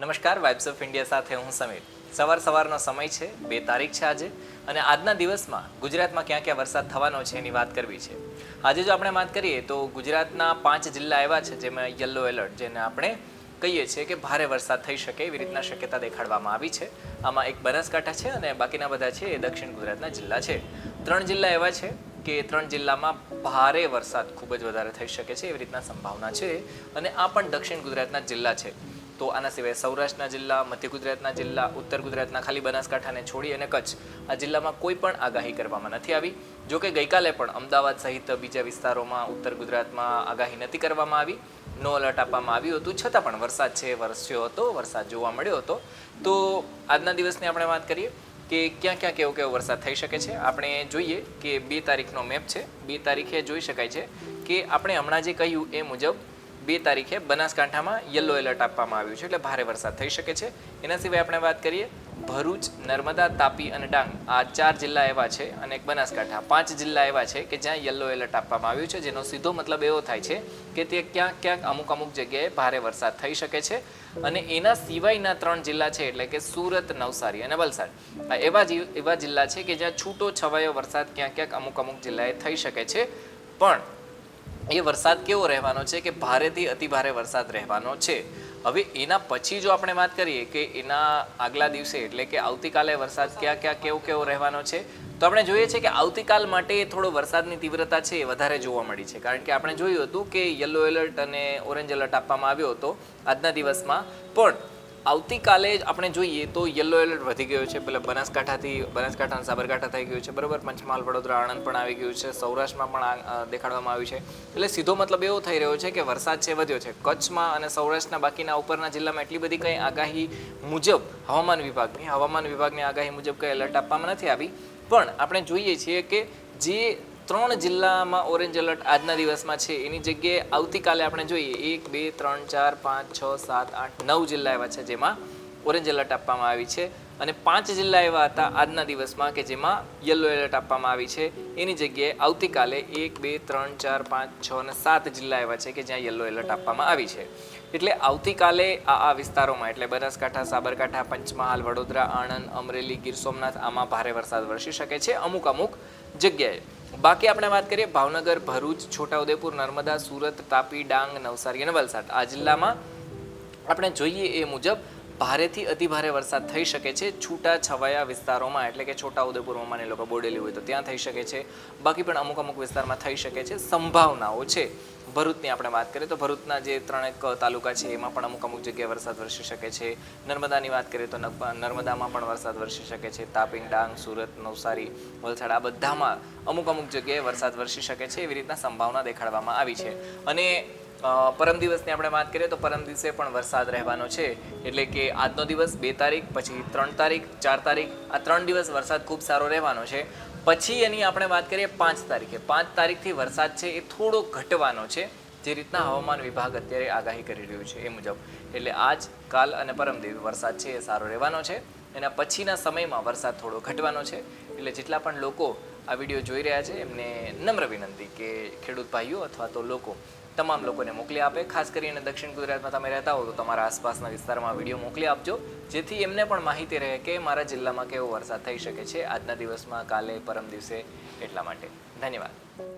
નમસ્કાર vibes of India સાથે હું સમીર. સવાર સવારનો સમય છે, બે તારીખ છે આજે, અને આજના દિવસમાં ગુજરાતમાં ક્યાં ક્યાં વરસાદ થવાનો છે એની વાત કરવી છે. આજે જો આપણે વાત કરીએ તો ગુજરાતના પાંચ જિલ્લા એવા છે જેમાં યલો એલર્ટ, જેને આપણે કહીએ છીએ કે ભારે વરસાદ થઈ શકે એવી રીતના શક્યતા દેખાડવામાં આવી છે. આમાં એક બનાસકાંઠા છે અને બાકીના બધા છે એ દક્ષિણ ગુજરાતના જિલ્લા છે. ત્રણ જિલ્લા એવા છે કે ત્રણ જિલ્લામાં ભારે વરસાદ ખૂબ જ વધારે થઈ શકે છે એવી રીતના સંભાવના છે. અને આ પણ દક્ષિણ ગુજરાતના જિલ્લા છે. તો આના સિવાય સૌરાષ્ટ્રના જિલ્લા, મધ્ય ગુજરાતના જિલ્લા, ઉત્તર ગુજરાતના ખાલી બનાસકાંઠાને છોડી અને કચ્છ આ જિલ્લામાં કોઈ પણ આગાહી કરવામાં નથી આવી. જો કે ગઈકાલે પણ અમદાવાદ સહિત બીજા વિસ્તારોમાં ઉત્તર ગુજરાતમાં આગાહી નથી કરવામાં આવી. નો અલર્ટ આપવામાં આવ્યું હતું. છતાં પણ વરસાદ છે વરસ્યો હતો, વરસાદ જોવા મળ્યો હતો. તો આજના દિવસની આપણે વાત કરીએ કે ક્યાં ક્યાં કેવો કેવો વરસાદ થઈ શકે છે. આપણે જોઈએ કે બે તારીખનો મેપ છે. બે તારીખે જોઈ શકાય છે કે આપણે હમણાં જે કહ્યું એ મુજબ બે તારીખે બનાસકાંઠામાં યલો એલર્ટ આપવામાં આવ્યું છે એટલે ભારે વરસાદ થઈ શકે છે. એના સિવાય આપણે વાત કરીએ, ભરૂચ, નર્મદા, તાપી અને ડાંગ આ ચાર જિલ્લા એવા છે અને એક બનાસકાંઠા. પાંચ જિલ્લા એવા છે કે જ્યાં યલો એલર્ટ આપવામાં આવ્યું છે, જેનો સીધો મતલબ એવો થાય છે કે તે ક્યાંક ક્યાંક અમુક અમુક જગ્યાએ ભારે વરસાદ થઈ શકે છે. અને એના સિવાયના ત્રણ જિલ્લા છે એટલે કે સુરત, નવસારી અને વલસાડ. આ એવા એવા જિલ્લા છે કે જ્યાં છૂટો છવાયો વરસાદ ક્યાંક ક્યાંક અમુક અમુક જિલ્લાએ થઈ શકે છે. પણ એ વરસાદ કેવો રહેવાનો છે કે ભારેથી અતિ ભારે વરસાદ રહેવાનો છે? હવે એના પછી જો આપણે વાત કરીએ કે એના આગલા દિવસે એટલે કે આવતીકાલે વરસાદ ક્યાં ક્યાં કેવો કેવો રહેવાનો છે, તો આપણે જોઈએ છે કે આવતીકાલ માટે થોડો વરસાદની તીવ્રતા છે એ વધારે જોવા મળી છે. કારણ કે આપણે જોયું હતું કે યલો એલર્ટ અને ઓરેન્જ એલર્ટ આપવામાં આવ્યો હતો આજના દિવસમાં. પણ આવતીકાલે જ આપણે જોઈએ તો યલો એલર્ટ વધી ગયો છે. પેલા બનાસકાંઠાથી બનાસકાંઠા સાબરકાંઠા થઈ ગયું છે. બરાબર? પંચમહાલ, વડોદરા, આણંદ પણ આવી ગયું છે. સૌરાષ્ટ્રમાં પણ દેખાડવામાં આવ્યું છે. એટલે સીધો મતલબ એવો થઈ રહ્યો છે કે વરસાદ છે વધ્યો છે, કચ્છમાં અને સૌરાષ્ટ્રના બાકીના ઉપરના જિલ્લામાં એટલી બધી કંઈ આગાહી મુજબ, હવામાન વિભાગની હવામાન વિભાગની આગાહી મુજબ કંઈ એલર્ટ આપવામાં નથી આવી. પણ આપણે જોઈએ છીએ કે જે ત્રણ જિલ્લામાં ઓરેન્જ એલર્ટ આજના દિવસમાં છે. એની જગ્યાએ આવતીકાલે આપણે જોઈએ, એક, બે, ત્રણ, ચાર, પાંચ, છ, સાત, આઠ, નવ જિલ્લા એવા છે જેમાં ઓરેન્જ એલર્ટ આપવામાં આવી છે. અને પાંચ જિલ્લા એવા હતા આજના દિવસમાં કે જેમાં યલો એલર્ટ આપવામાં આવી છે. એની જગ્યાએ આવતીકાલે એક, બે, ત્રણ, ચાર, પાંચ, છ અને સાત જિલ્લા એવા છે કે જ્યાં યલો એલર્ટ આપવામાં આવી છે. એટલે આવતીકાલે આ આ વિસ્તારોમાં, એટલે બનાસકાંઠા, સાબરકાંઠા, પંચમહાલ, વડોદરા, આણંદ, અમરેલી, ગીર સોમનાથ, આમાં ભારે વરસાદ વરસી શકે છે. અમુક અમુક જગ્યાએ. બાકી આપણે વાત કરીએ ભાવનગર, ભરૂચ, છોટાઉદેપુર, નર્મદા, સુરત, તાપી, ડાંગ, નવસારી અને વલસાડ. આ જિલ્લામાં આપણે જોઈએ એ મુજબ ભારેથી અતિભારે વરસાદ થઈ શકે છે છૂટા છવાયા વિસ્તારોમાં, એટલે કે છોટા ઉદેપુરમાં માની લોકો બોડેલી હોય તો ત્યાં થઈ શકે છે. બાકી પણ અમુક અમુક વિસ્તારમાં થઈ શકે છે. સંભાવનાઓ છે. ભરૂચની આપણે વાત કરીએ તો ભરૂચના જે ત્રણેક તાલુકા છે, એમાં પણ અમુક અમુક જગ્યાએ વરસાદ વરસી શકે છે. નર્મદાની વાત કરીએ તો નર્મ- નર્મદામાં પણ વરસાદ વરસી શકે છે. તાપી ડાંગ, સુરત, નવસારી, વલસાડ આ બધામાં અમુક અમુક જગ્યાએ વરસાદ વરસી શકે છે એવી રીતના સંભાવના દેખાડવામાં આવી છે. અને પરમ દિવસની આપણે વાત કરીએ તો પરમ દિવસે પણ વરસાદ રહેવાનો છે. એટલે કે આજનો દિવસ બે તારીખ, પછી ત્રણ તારીખ, ચાર તારીખ, આ ત્રણ દિવસ વરસાદ ખૂબ સારો રહેવાનો છે. પછી એની આપણે વાત કરીએ પાંચ તારીખે. પાંચ તારીખથી વરસાદ છે એ થોડો ઘટવાનો છે. જે રીતના હવામાન વિભાગ અત્યારે આગાહી કરી રહ્યું છે એ મુજબ. એટલે આજ કાલ અને પરમ દિવસ વરસાદ છે એ સારો રહેવાનો છે. એના પછીના સમયમાં વરસાદ થોડો ઘટવાનો છે. એટલે જેટલા પણ લોકો આ વીડિયો જોઈ રહ્યા છે, એમને નમ્ર વિનંતી કે ખેડૂત ભાઈઓ અથવા તો લોકો તમામ લોકોને મોકલી આપે. ખાસ કરીને દક્ષિણ ગુજરાતમાં તમે રહેતા હો તો તમારા આસપાસના વિસ્તારમાં વીડિયો મોકલી આપજો. જેથી એમને પણ માહિતી રહે કે મારા જિલ્લામાં કેવો વરસાદ થઈ શકે છે આજના દિવસમાં, કાલે, પરમ દિવસે, એટલા માટે. ધન્યવાદ.